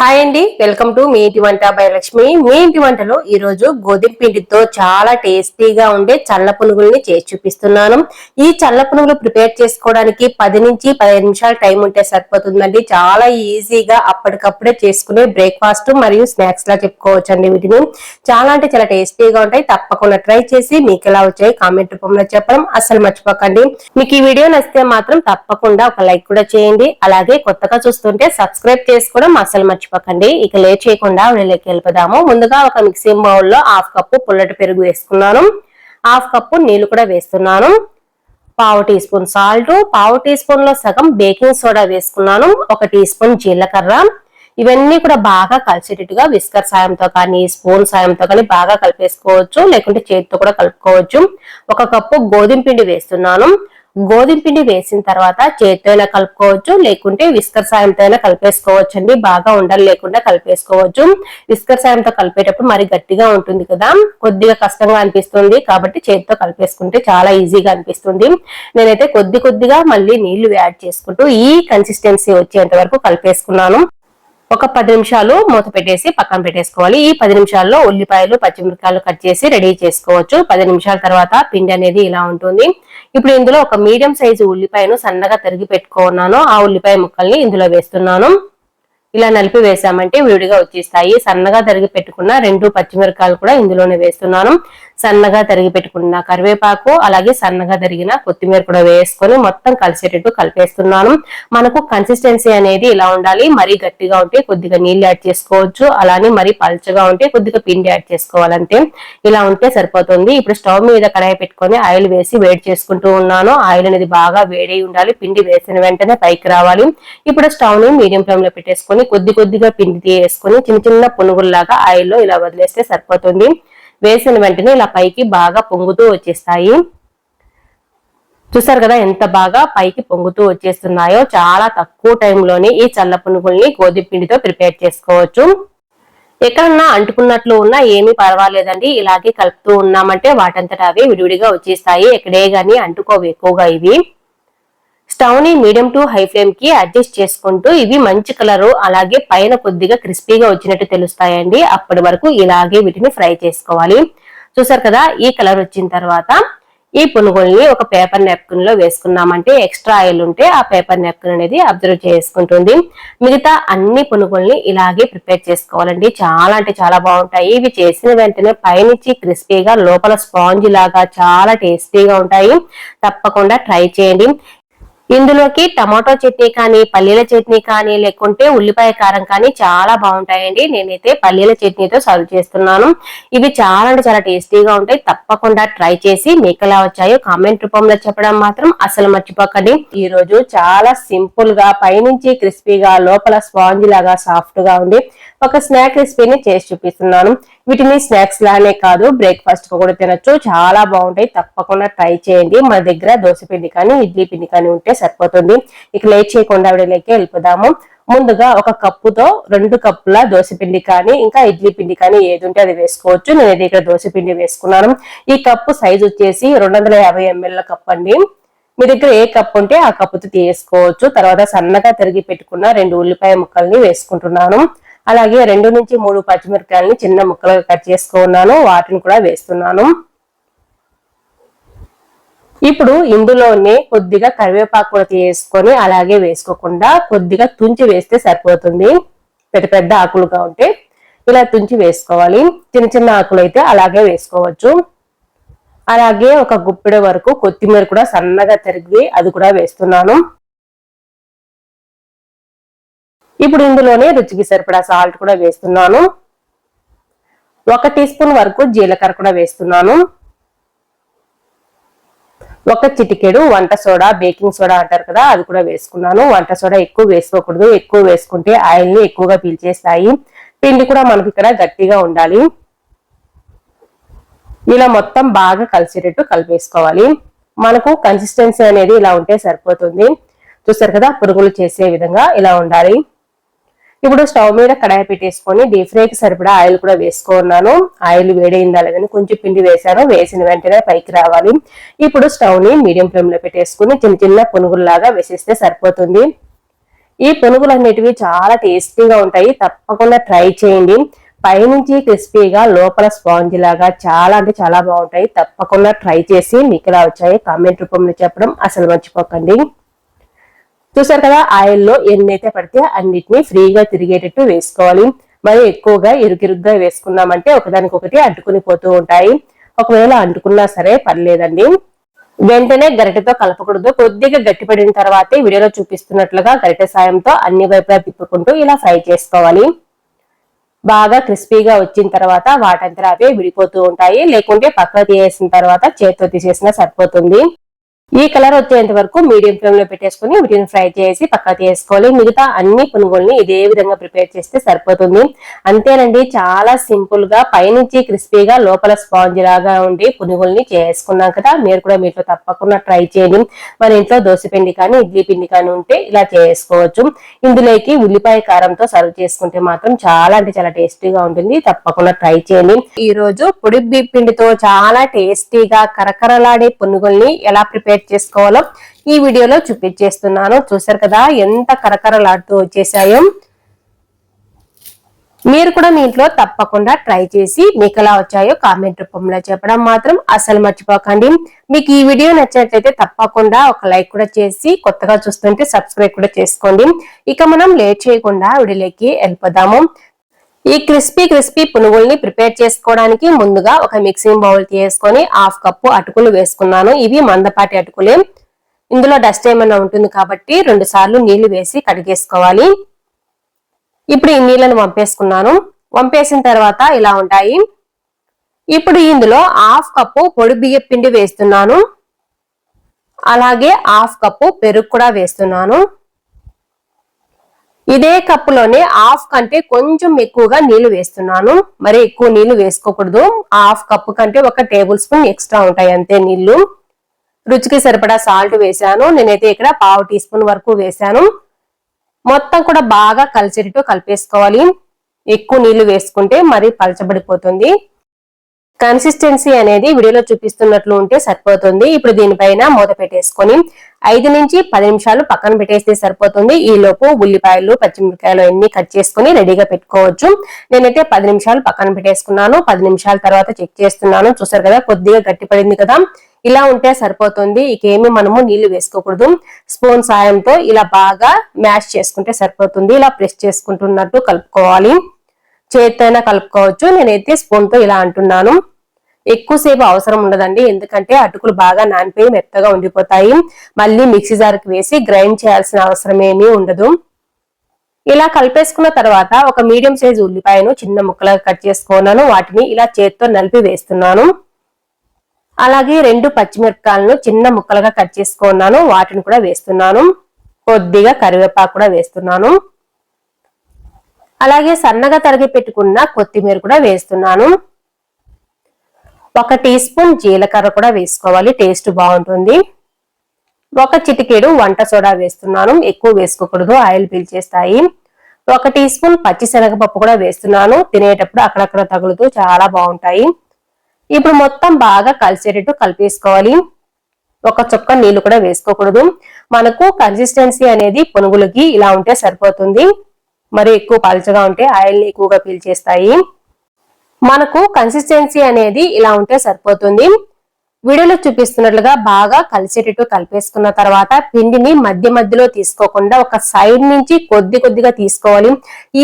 Hi అండి welcome to me ఇంటి వంట భయలక్ష్మి మీ ఇంటి వంటలో ఈరోజు గోధుమ పిండితో చాలా టేస్టీగా ఉండే చల్ల పునుగుల్ని చేసి చూపిస్తున్నాను. ఈ చల్ల పునుగులు ప్రిపేర్ చేసుకోవడానికి పది నుంచి పదిహేను నిమిషాలు టైం ఉంటే సరిపోతుందండి. చాలా ఈజీగా అప్పటికప్పుడే చేసుకునే బ్రేక్ఫాస్ట్ మరియు స్నాక్స్ లా చెప్పుకోవచ్చు అండి వీటిని. చాలా అంటే చాలా టేస్టీగా ఉంటాయి. తప్పకుండా ట్రై చేసి మీకు ఎలా వచ్చాయి కామెంట్ రూపంలో చెప్పడం అసలు మర్చిపోకండి. మీకు ఈ వీడియో నచ్చితే మాత్రం తప్పకుండా ఒక లైక్ కూడా చేయండి. అలాగే కొత్తగా చూస్తుంటే సబ్స్క్రైబ్ చేసుకోవడం అసలు మర్చిపోకండి మర్చిపోకండి ఇక లేట్ చేయకుండా వీళ్ళకి వెళ్ళిపోదాము. ముందుగా ఒక మిక్సింగ్ బౌల్లో హాఫ్ కప్పు పుల్లటి పెరుగు వేసుకున్నాను. హాఫ్ కప్పు నీళ్ళు కూడా వేస్తున్నాను. పావు టీ స్పూన్ సాల్ట్ పావు టీ స్పూన్లో సగం బేకింగ్ సోడా వేసుకున్నాను. ఒక టీ స్పూన్ జీలకర్ర. ఇవన్నీ కూడా బాగా కలిసేటట్టుగా విస్కర్ సాయంతో కానీ స్పూన్ సాయంతో కానీ బాగా కలిపేసుకోవచ్చు. లేకుంటే చేతితో కూడా కలుపుకోవచ్చు. ఒక కప్పు గోధుమ పిండి వేస్తున్నాను. గోధుమ పిండి వేసిన తర్వాత చేతితో అయినా కలుపుకోవచ్చు లేకుంటే విస్కర్ సాయంతో అయినా కలిపేసుకోవచ్చు అండి. బాగా ఉండలు లేకుండా కలిపేసుకోవచ్చు. విస్కర్ సాయంతో కలిపేటప్పుడు మరి గట్టిగా ఉంటుంది కదా. కొద్దిగా కష్టంగా అనిపిస్తుంది కాబట్టి చేతితో కలిపేసుకుంటే చాలా ఈజీగా అనిపిస్తుంది. నేనైతే కొద్ది కొద్దిగా మళ్ళీ నీళ్ళు యాడ్ చేసుకుంటూ ఈ కన్సిస్టెన్సీ వచ్చేంత వరకు కలిపేసుకున్నాను. ఒక పది నిమిషాలు మూత పెట్టేసి పక్కన పెట్టేసుకోవాలి. ఈ పది నిమిషాల్లో ఉల్లిపాయలు పచ్చిమిరకాయలు కట్ చేసి రెడీ చేసుకోవచ్చు. పది నిమిషాల తర్వాత పిండి అనేది ఇలా ఉంటుంది. ఇప్పుడు ఇందులో ఒక మీడియం సైజు ఉల్లిపాయను సన్నగా తరిగి పెట్టుకున్నాను. ఆ ఉల్లిపాయ ముక్కల్ని ఇందులో వేస్తున్నాను. ఇలా నలిపి వేసామంటే విడిగా వచ్చేస్తాయి. సన్నగా తరిగి పెట్టుకున్న రెండు పచ్చిమిరకాయలు కూడా ఇందులోనే వేస్తున్నాను. సన్నగా తరిగి పెట్టుకున్న కరివేపాకు అలాగే సన్నగా తరిగిన కొత్తిమీర కూడా వేసుకొని మొత్తం కలిసేటట్టు కలిపేస్తున్నాను. మనకు కన్సిస్టెన్సీ అనేది ఇలా ఉండాలి. మరీ గట్టిగా ఉంటే కొద్దిగా నీళ్ళు యాడ్ చేసుకోవచ్చు. అలానే మరీ పల్చగా ఉంటే కొద్దిగా పిండి యాడ్ చేసుకోవాలంటే ఇలా ఉంటే సరిపోతుంది. ఇప్పుడు స్టవ్ మీద కడాయి పెట్టుకొని ఆయిల్ వేసి వేడి చేసుకుంటూ ఉన్నాను. ఆయిల్ అనేది బాగా వేడి ఉండాలి. పిండి వేసిన వెంటనే పైకి రావాలి. ఇప్పుడు స్టవ్ని మీడియం ఫ్లేమ్లో పెట్టేసుకొని కొద్ది కొద్దిగా పిండి తీసుకొని చిన్న చిన్న పునుగుల్లాగా ఆయిల్లో ఇలా వదిలేస్తే సరిపోతుంది. వేసిన వెంటనే ఇలా పైకి బాగా పొంగుతూ వచ్చేస్తాయి. చూసారు కదా ఎంత బాగా పైకి పొంగుతూ వచ్చేస్తున్నాయో? చాలా తక్కువ టైంలోనే ఈ చల్ల పునుగుల్ని గోధుమపిండితో ప్రిపేర్ చేసుకోవచ్చు. ఎక్కడన్నా అంటుకున్నట్లు ఉన్నా ఏమీ పర్వాలేదండి. ఇలాగే కలుపుతూ ఉన్నామంటే వాటంతట అవి విడివిడిగా వచ్చేస్తాయి. ఎక్కడే గాని అంటుకోవు ఎక్కువగా ఇవి. స్టవ్ని మీడియం టు హై ఫ్లేమ్కి అడ్జస్ట్ చేసుకుంటూ ఇవి మంచి కలర్ అలాగే పైన కొద్దిగా క్రిస్పీగా వచ్చినట్టు తెలుస్తాయండి. అప్పటి వరకు ఇలాగే వీటిని ఫ్రై చేసుకోవాలి. చూసారు కదా ఈ కలర్ వచ్చిన తర్వాత ఈ పునుగుల్ని ఒక పేపర్ నెప్కిన్లో వేసుకున్నామంటే ఎక్స్ట్రా ఆయిల్ ఉంటే ఆ పేపర్ నెప్కిన్ అనేది అబ్జర్వ్ చేసుకుంటుంది. మిగతా అన్ని పునుగుల్ని ఇలాగే ప్రిపేర్ చేసుకోవాలండి. చాలా అంటే చాలా బాగుంటాయి. ఇవి చేసిన వెంటనే పైనుంచి క్రిస్పీగా లోపల స్పాంజ్ లాగా చాలా టేస్టీగా ఉంటాయి. తప్పకుండా ట్రై చేయండి. ఇందులోకి టమాటో చట్నీ కానీ పల్లీల చట్నీ కానీ లేకుంటే ఉల్లిపాయ కారం కానీ చాలా బాగుంటాయండి. నేనైతే పల్లీల చట్నీతో సర్వ్ చేస్తున్నాను. ఇవి చాలా అంటే చాలా టేస్టీగా ఉంటాయి. తప్పకుండా ట్రై చేసి మీకు ఎలా వచ్చాయో కామెంట్ రూపంలో చెప్పడం మాత్రం అసలు మర్చిపోకండి. ఈ రోజు చాలా సింపుల్గా పైనుంచి క్రిస్పీగా లోపల స్పాంజ్ లాగా సాఫ్ట్గా ఉంది. ఒక స్నాక్ రెసిపీని చేసి చూపిస్తున్నాను. వీటిని స్నాక్స్ లానే కాదు బ్రేక్ఫాస్ట్ కూడా తినొచ్చు. చాలా బాగుంటాయి. తప్పకుండా ట్రై చేయండి. మన దగ్గర దోశ పిండి కానీ ఇడ్లీ పిండి కానీ ఉంటే సరిపోతుంది. ఇక లేట్ చేయకుండా విడలేకే వెళ్ళిపోదాము. ముందుగా ఒక కప్పుతో రెండు కప్పుల దోశ పిండి కానీ ఇంకా ఇడ్లీ పిండి కానీ ఏది ఉంటే అది వేసుకోవచ్చు. నేను ఇక్కడ దోశ పిండి వేసుకున్నాను. ఈ కప్పు సైజ్ వచ్చేసి రెండు వందల యాభై ఎంఎల్ కప్ అండి. మీ దగ్గర ఏ కప్పు ఉంటే ఆ కప్పుతో తీసుకోవచ్చు. తర్వాత సన్నగా తిరిగి పెట్టుకున్న రెండు ఉల్లిపాయ ముక్కల్ని వేసుకుంటున్నాను. అలాగే రెండు నుంచి మూడు పచ్చిమిరపకాయలని చిన్న ముక్కలుగా కట్ చేసుకున్నాను. వాటిని కూడా వేస్తున్నాను. ఇప్పుడు ఇందులోనే కొద్దిగా కరివేపాకు కూడా తీసుకొని అలాగే వేసుకోకుండా కొద్దిగా తుంచి వేస్తే సరిపోతుంది. పెద్ద పెద్ద ఆకులుగా ఉంటే ఇలా తుంచి వేసుకోవాలి. చిన్న చిన్న ఆకులు అయితే అలాగే వేసుకోవచ్చు. అలాగే ఒక గుప్పెడ వరకు కొత్తిమీర కూడా సన్నగా తరిగి అది కూడా వేస్తున్నాను. ఇప్పుడు ఇందులోనే రుచికి సరిపడా సాల్ట్ కూడా వేస్తున్నాను. ఒక టీ స్పూన్ వరకు జీలకర్ర కూడా వేస్తున్నాను. ఒక చిటికెడు వంట సోడా బేకింగ్ సోడా అంటారు కదా అది కూడా వేసుకున్నాను. వంట సోడా ఎక్కువ వేసుకోకూడదు. ఎక్కువ వేసుకుంటే ఆయిల్ని ఎక్కువగా పీల్చేస్తాయి. పిండి కూడా మనకి ఇక్కడ గట్టిగా ఉండాలి. ఇలా మొత్తం బాగా కలిసేటట్టు కలిపేసుకోవాలి. మనకు కన్సిస్టెన్సీ అనేది ఇలా ఉంటే సరిపోతుంది. చూస్తారు కదా పురుగులు చేసే విధంగా ఇలా ఉండాలి. ఇప్పుడు స్టవ్ మీద కడాయి పెట్టేసుకొని డీప్ ఫ్రైకి సరిపడా ఆయిల్ కూడా వేసుకున్నాను. ఆయిల్ వేడైందా లేదని కొంచెం పిండి వేసాను వేసిన వెంటనే పైకి రావాలి. ఇప్పుడు స్టవ్ని మీడియం ఫ్లేమ్లో పెట్టేసుకుని చిన్న చిన్న పునుగుల్లాగా వేసేస్తే సరిపోతుంది. ఈ పునుగులు అనేటివి చాలా టేస్టీగా ఉంటాయి. తప్పకుండా ట్రై చేయండి. పైనుంచి క్రిస్పీగా లోపల స్పాంజ్ లాగా చాలా అంటే చాలా బాగుంటాయి. తప్పకుండా ట్రై చేసి మీకు ఎలా వచ్చాయి కామెంట్ రూపంలో చెప్పడం అసలు మర్చిపోకండి. చూసారు కదా ఆయిల్లో ఎన్నైతే పడితే అన్నిటిని ఫ్రీగా తిరిగేటట్టు వేసుకోవాలి. మరి ఎక్కువగా ఇరుకిరుగ్గా వేసుకున్నామంటే ఒకదానికొకటి అంటుకుని పోతూ ఉంటాయి. ఒకవేళ అంటుకున్నా సరే పర్లేదండి. వెంటనే గరిటెతో కలపకూడదు. కొద్దిగా గట్టిపడిన తర్వాతే వీడియోలో చూపిస్తున్నట్లుగా గరిటె సాయంతో అన్ని వైపులా తిప్పుకుంటూ ఇలా ఫ్రై చేసుకోవాలి. బాగా క్రిస్పీగా వచ్చిన తర్వాత వాటంతా అవే విడిపోతూ ఉంటాయి. లేకుంటే పక్క తీసేసిన తర్వాత చేతితో తీసేసినా సరిపోతుంది. ఈ కలర్ వచ్చేంత వరకు మీడియం ఫ్లేమ్లో పెట్టేసుకుని వీటిని ఫ్రై చేసి పక్క తీసుకోవాలి. మిగతా అన్ని పునుగుల్ని ఇదే విధంగా ప్రిపేర్ చేస్తే సరిపోతుంది. అంతేనండి చాలా సింపుల్గా పైనుంచి క్రిస్పీగా లోపల స్పాంజ్ లాగా ఉండి పునుగుల్ని చేసుకున్నాం కదా. మీరు కూడా మీతో తప్పకుండా ట్రై చేయండి. మన ఇంట్లో దోశ పిండి కానీ ఇడ్లీ పిండి కానీ ఉంటే ఇలా చేసుకోవచ్చు. ఇందులోకి ఉల్లిపాయ కారంతో సర్వ్ చేసుకుంటే మాత్రం చాలా అంటే చాలా టేస్టీగా ఉంటుంది. తప్పకుండా ట్రై చేయండి. ఈ రోజు పొడి పిండితో చాలా టేస్టీగా కరకరలాడే పునుగుల్ని ఎలా ప్రిపేర్ సెలెక్ట్ చేసుకోవాలో ఈ వీడియోలో చూపించేస్తున్నాను. చూసారు కదా ఎంత కరకరలాడుతూ వచ్చేసాయో. మీరు కూడా మీ ఇంట్లో తప్పకుండా ట్రై చేసి మీకు ఎలా వచ్చాయో కామెంట్ రూపంలో చెప్పడం మాత్రం అసలు మర్చిపోకండి. మీకు ఈ వీడియో నచ్చినట్లయితే తప్పకుండా ఒక లైక్ కూడా చేసి కొత్తగా చూస్తుంటే సబ్స్క్రైబ్ కూడా చేసుకోండి. ఇక మనం లేట్ చేయకుండా వీడియోలోకి వెళ్ళిపోదాము. ఈ క్రిస్పీ క్రిస్పీ పునుగుల్ని ప్రిపేర్ చేసుకోవడానికి ముందుగా ఒక మిక్సింగ్ బౌల్ తీసుకొని హాఫ్ కప్పు అటుకులు వేసుకున్నాను. ఇవి మందపాటి అటుకులే. ఇందులో డస్ట్ ఏమైనా ఉంటుంది కాబట్టి రెండు సార్లు నీళ్ళు వేసి కడిగేసుకోవాలి. ఇప్పుడు ఈ నీళ్ళను వంపేసుకున్నాను. వంపేసిన తర్వాత ఇలా ఉంటాయి. ఇప్పుడు ఇందులో హాఫ్ కప్పు పొడి బియ్య పిండి వేస్తున్నాను. అలాగే హాఫ్ కప్పు పెరుగు కూడా వేస్తున్నాను. ఇదే కప్పులోనే హాఫ్ కంటే కొంచెం ఎక్కువగా నీళ్ళు వేస్తున్నాను. మరి ఎక్కువ నీళ్ళు వేసుకోకూడదు. హాఫ్ కప్పు కంటే ఒక టేబుల్ స్పూన్ ఎక్స్ట్రా ఉంటాయి అంతే నీళ్ళు. రుచికి సరిపడా సాల్ట్ వేసాను నేనైతే ఇక్కడ పావు టీ స్పూన్ వరకు వేసాను మొత్తం కూడా బాగా కలిసేటట్టు కలిపేసుకోవాలి. ఎక్కువ నీళ్ళు వేసుకుంటే మరి పలచబడిపోతుంది. కన్సిస్టెన్సీ అనేది వీడియోలో చూపిస్తున్నట్లు ఉంటే సరిపోతుంది. ఇప్పుడు దీనిపైన మూత పెట్టేసుకొని ఐదు నుంచి పది నిమిషాలు పక్కన పెట్టేస్తే సరిపోతుంది. ఈ లోపు ఉల్లిపాయలు పచ్చిమిరకాయలు అన్ని కట్ చేసుకుని రెడీగా పెట్టుకోవచ్చు. నేనైతే పది నిమిషాలు పక్కన పెట్టేసుకున్నాను. పది నిమిషాల తర్వాత చెక్ చేస్తున్నాను. చూసారు కదా కొద్దిగా గట్టిపడింది కదా. ఇలా ఉంటే సరిపోతుంది. ఇకేమి మనము నీళ్ళు వేసుకోకూడదు. స్పూన్ సాయంతో ఇలా బాగా మ్యాష్ చేసుకుంటే సరిపోతుంది. ఇలా ప్రెస్ చేసుకుంటున్నట్టు కలుపుకోవాలి. చేత్తైనా కలుపుకోవచ్చు. నేనైతే స్పూన్తో ఇలా అంటున్నాను. ఎక్కువసేపు అవసరం ఉండదండి. ఎందుకంటే అటుకులు బాగా నానిపోయి మెత్తగా ఉండిపోతాయి. మళ్ళీ మిక్సీ జార్కి వేసి గ్రైండ్ చేయాల్సిన అవసరం ఏమీ ఉండదు. ఇలా కలిపేసుకున్న తర్వాత ఒక మీడియం సైజ్ ఉల్లిపాయను చిన్న ముక్కలుగా కట్ చేసుకున్నాను. వాటిని ఇలా చేత్తో నలిపి వేస్తున్నాను. అలాగే రెండు పచ్చిమిరపకాయలను చిన్న ముక్కలుగా కట్ చేసుకున్నాను. వాటిని కూడా వేస్తున్నాను. కొద్దిగా కరివేపాకు కూడా వేస్తున్నాను. అలాగే సన్నగా తరిగి పెట్టుకున్న కొత్తిమీర కూడా వేస్తున్నాను. ఒక టీ స్పూన్ జీలకర్ర కూడా వేసుకోవాలి టేస్ట్ బాగుంటుంది. ఒక చిటికేడు వంట సోడా వేస్తున్నాను ఎక్కువ వేసుకోకూడదు ఆయిల్ పీల్చేస్తాయి. ఒక టీ స్పూన్ పచ్చిశనగపప్పు కూడా వేస్తున్నాను తినేటప్పుడు అక్కడక్కడ తగులుతూ చాలా బాగుంటాయి. ఇప్పుడు మొత్తం బాగా కలిసేటట్టు కలిపేసుకోవాలి. ఒక చుక్క నీళ్ళు కూడా వేసుకోకూడదు. మనకు కన్సిస్టెన్సీ అనేది పునుగులకి ఇలా ఉంటే సరిపోతుంది. మరి ఎక్కువ పలచగా ఉంటే ఆయిల్ని ఎక్కువగా పీల్చేస్తాయి మనకు కన్సిస్టెన్సీ అనేది ఇలా ఉంటే సరిపోతుంది. వీడియోలో చూపిస్తున్నట్లుగా బాగా కలిసేటట్టు కలిపేసుకున్న తర్వాత పిండిని మధ్య మధ్యలో తీసుకోకుండా ఒక సైడ్ నుంచి కొద్ది కొద్దిగా తీసుకోవాలి.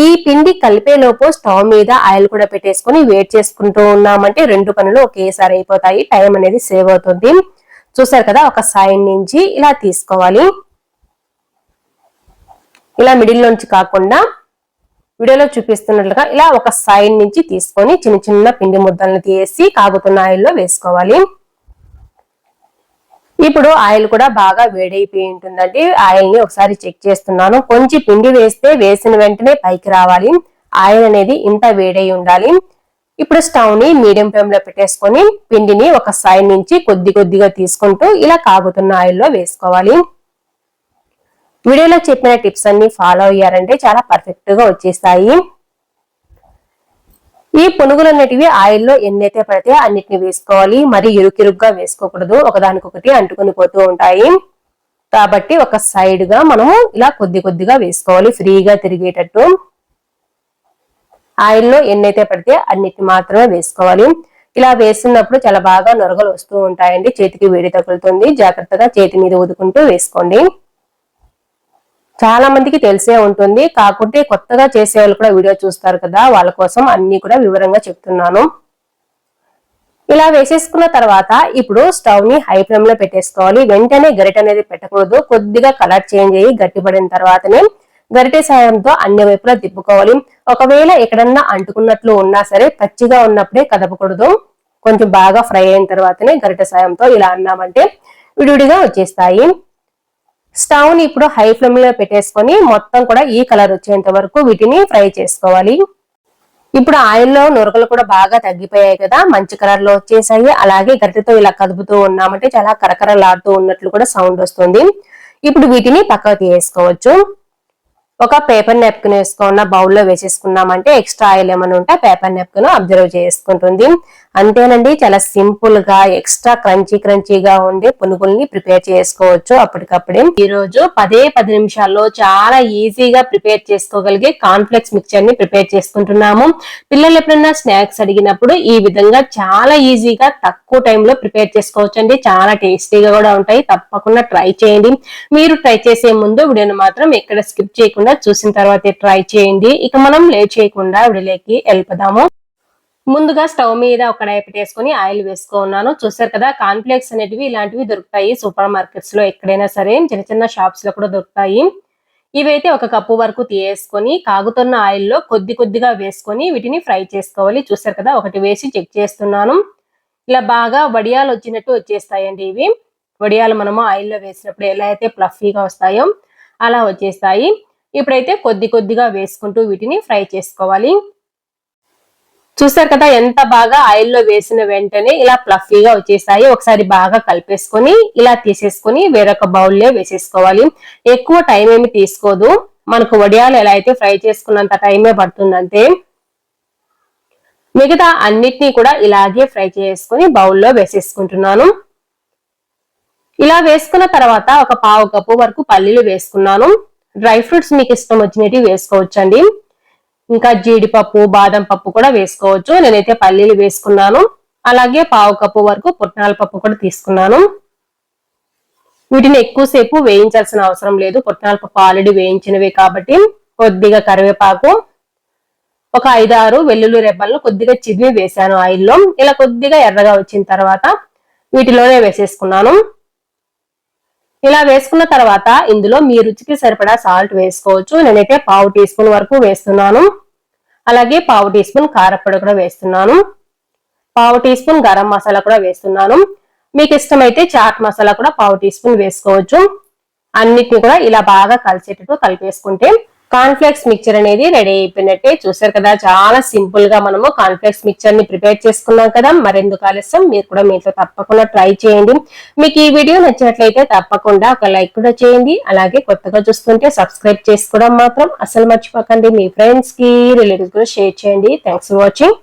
ఈ పిండి కలిపేలోపు స్టవ్ మీద ఆయిల్ కూడా పెట్టేసుకుని వేట్ చేసుకుంటూ ఉన్నామంటే రెండు పనులు ఒకేసారి అయిపోతాయి. టైం అనేది సేవ్ అవుతుంది. చూసారు కదా ఒక సైడ్ నుంచి ఇలా తీసుకోవాలి. ఇలా మిడిల్ నుంచి కాకుండా వీడియోలో చూపిస్తున్నట్లుగా ఇలా ఒక సైడ్ నుంచి తీసుకొని చిన్న చిన్న పిండి ముద్దలను తీసి కాగుతున్న ఆయిల్లో వేసుకోవాలి. ఇప్పుడు ఆయిల్ కూడా బాగా వేడైపోయి ఉంటుందండి. ఆయిల్ని ఒకసారి చెక్ చేస్తున్నాను. కొంచెం పిండి వేస్తే వేసిన వెంటనే పైకి రావాలి. ఆయిల్ అనేది ఇంత వేడై ఉండాలి. ఇప్పుడు స్టవ్ని మీడియం ఫ్లేమ్లో పెట్టేసుకొని పిండిని ఒక సైడ్ నుంచి కొద్ది కొద్దిగా తీసుకుంటూ ఇలా కాగుతున్న ఆయిల్లో వేసుకోవాలి. వీడియోలో చెప్పిన టిప్స్ అన్ని ఫాలో అయ్యారంటే చాలా పర్ఫెక్ట్గా వచ్చేస్తాయి. ఈ పునుగులు అనేటివి ఆయిల్లో ఎన్నైతే పడితే అన్నిటిని వేసుకోవాలి. మరి ఇరుకిరుగ్గా వేసుకోకూడదు. ఒకదానికొకటి అంటుకుని పోతూ ఉంటాయి. కాబట్టి ఒక సైడ్గా మనము ఇలా కొద్ది కొద్దిగా వేసుకోవాలి. ఫ్రీగా తిరిగేటట్టు. ఆయిల్లో ఎన్నైతే పడితే అన్నిటిని మాత్రమే వేసుకోవాలి. ఇలా వేస్తున్నప్పుడు చాలా బాగా నొరగలు వస్తూ ఉంటాయండి. చేతికి వేడి తగులుతుంది. జాగ్రత్తగా చేతి మీద ఊదుకుంటూ వేసుకోండి. చాలా మందికి తెలిసే ఉంటుంది. కాకుంటే కొత్తగా చేసే వాళ్ళు కూడా వీడియో చూస్తారు కదా. వాళ్ళ కోసం అన్ని కూడా వివరంగా చెప్తున్నాను. ఇలా వేసేసుకున్న తర్వాత ఇప్పుడు స్టవ్ని హై ఫ్లేమ్లో పెట్టేసుకోవాలి. వెంటనే గరిట అనేది పెట్టకూడదు. కొద్దిగా కలర్ చేంజ్ అయ్యి గట్టిపడిన తర్వాతనే గరిటె సాయంతో అన్ని వైపులా తిప్పుకోవాలి. ఒకవేళ ఎక్కడన్నా అంటుకున్నట్లు ఉన్నా సరే పచ్చిగా ఉన్నప్పుడే కదపకూడదు. కొంచెం బాగా ఫ్రై అయిన తర్వాతనే గరిటె సాయంతో ఇలా అన్నామంటే విడివిడిగా వచ్చేస్తాయి. స్టవ్ని ఇప్పుడు హై ఫ్లేమ్లో పెట్టేసుకొని మొత్తం కూడా ఈ కలర్ వచ్చేంత వరకు వీటిని ఫ్రై చేసుకోవాలి. ఇప్పుడు ఆయిల్లో నురగలు కూడా బాగా తగ్గిపోయాయి కదా మంచి కలర్లో వచ్చేసాయి. అలాగే గరిటెతో ఇలా కదుపుతూ ఉన్నామంటే చాలా కరకరలాడుతూ ఉన్నట్లు కూడా సౌండ్ వస్తుంది. ఇప్పుడు వీటిని పక్కకు తీసుకోవచ్చు ఒక పేపర్ నెప్కిన్ వేసుకున్న బౌల్లో వేసేసుకున్నామంటే ఎక్స్ట్రా ఆయిల్ ఏమైనా ఉంటే పేపర్ నెప్కిన్ అబ్జర్వ్ చేసుకుంటుంది. అంతేనండి చాలా సింపుల్గా ఎక్స్ట్రా క్రంచీ క్రంచీగా ఉండే పునుగుల్ని ప్రిపేర్ చేసుకోవచ్చు అప్పటికప్పుడే. ఈ రోజు పదే పది నిమిషాల్లో చాలా ఈజీగా ప్రిపేర్ చేసుకోగలిగే కాన్ఫ్లెక్స్ మిక్చర్ని ప్రిపేర్ చేసుకుంటున్నాము. పిల్లలు ఎప్పుడన్నా స్నాక్స్ అడిగినప్పుడు ఈ విధంగా చాలా ఈజీగా తక్కువ టైంలో ప్రిపేర్ చేసుకోవచ్చు అండి చాలా టేస్టీగా కూడా ఉంటాయి. తప్పకుండా ట్రై చేయండి. మీరు ట్రై చేసే ముందు వీడియోను మాత్రం ఎక్కడ స్కిప్ చేయకుండా చూసిన తర్వాతే ట్రై చేయండి. ఇక మనం లేట్ చేయకుండా విడిలేకి వెళ్ళిపోదాము ముందుగా స్టవ్ మీద ఒక కడాయి పెట్టేసుకొని ఆయిల్ వేసుకున్నాను చూసారు కదా కాన్ఫ్లెక్స్ అనేటివి ఇలాంటివి దొరుకుతాయి సూపర్ మార్కెట్స్లో ఎక్కడైనా సరే. చిన్న చిన్న షాప్స్లో కూడా దొరుకుతాయి. ఇవైతే ఒక కప్పు వరకు తీయేసుకొని కాగుతున్న ఆయిల్లో కొద్ది కొద్దిగా వేసుకొని వీటిని ఫ్రై చేసుకోవాలి. చూసారు కదా ఒకటి వేసి చెక్ చేస్తున్నాను. ఇలా బాగా వడియాలు వచ్చినట్టు వచ్చేస్తాయండి ఇవి. వడియాలు మనము ఆయిల్లో వేసినప్పుడు ఎలా అయితే ప్లఫీగా వస్తాయో అలా వచ్చేస్తాయి. ఇప్పుడైతే కొద్ది కొద్దిగా వేసుకుంటూ వీటిని ఫ్రై చేసుకోవాలి. చూసారు కదా ఎంత బాగా ఆయిల్లో వేసిన వెంటనే ఇలా ప్లఫీగా వచ్చేసాయి. ఒకసారి బాగా కలిపేసుకొని ఇలా తీసేసుకొని వేరొక బౌల్లో వేసేసుకోవాలి. ఎక్కువ టైం ఏమి తీసుకోదు. మనకు వడియాలు ఎలా అయితే ఫ్రై చేసుకున్నంత టైమే పడుతుందంటే మిగతా అన్నిటినీ కూడా ఇలాగే ఫ్రై చేసుకుని బౌల్లో వేసేసుకుంటున్నాను. ఇలా వేసుకున్న తర్వాత ఒక పావు కప్పు వరకు పల్లీలు వేసుకున్నాను. డ్రై ఫ్రూట్స్ మీకు ఇష్టం వచ్చినవి వేసుకోవచ్చండి. ఇంకా జీడిపప్పు బాదం పప్పు కూడా వేసుకోవచ్చు. నేనైతే పల్లీలు వేసుకున్నాను. అలాగే పావు కప్పు వరకు పుట్నాల పప్పు కూడా తీసుకున్నాను. వీటిని ఎక్కువసేపు వేయించాల్సిన అవసరం లేదు. పుట్నాల పప్పు ఆల్రెడీ వేయించినవి కాబట్టి కొద్దిగా కరివేపాకు ఒక ఐదారు వెల్లుల్లి రెబ్బలను కొద్దిగా చిదివి వేసాను ఆయిల్లో. ఇలా కొద్దిగా ఎర్రగా వచ్చిన తర్వాత వీటిలోనే వేసేసుకున్నాను. ఇలా వేసుకున్న తర్వాత ఇందులో మీ రుచికి సరిపడా సాల్ట్ వేసుకోవచ్చు. నేనైతే పావు టీ స్పూన్ వరకు వేస్తున్నాను. అలాగే పావు టీ స్పూన్ కారపొడి కూడా వేస్తున్నాను. పావు టీ స్పూన్ గరం మసాలా కూడా వేస్తున్నాను. మీకు ఇష్టమైతే చాట్ మసాలా కూడా పావు టీ స్పూన్ వేసుకోవచ్చు. అన్నిటిని కూడా ఇలా బాగా కలిసేటట్టు కలిపేసుకుంటే కాన్ఫ్లెక్స్ మిక్చర్ అనేది రెడీ అయిపోయినట్టే చూసారు కదా. చాలా సింపుల్గా మనము కాన్ఫ్లెక్స్ మిక్చర్ని ప్రిపేర్ చేసుకున్నాం కదా. మరెందుకు ఆలస్యం? మీరు కూడా మీతో తప్పకుండా ట్రై చేయండి. మీకు ఈ వీడియో నచ్చినట్లయితే తప్పకుండా ఒక లైక్ కూడా చేయండి. అలాగే కొత్తగా చూస్తుంటే సబ్స్క్రైబ్ చేసుకోవడం మాత్రం అసలు మర్చిపోకండి. మీ ఫ్రెండ్స్కి రిలేటివ్స్ కూడా షేర్ చేయండి. Thanks for watching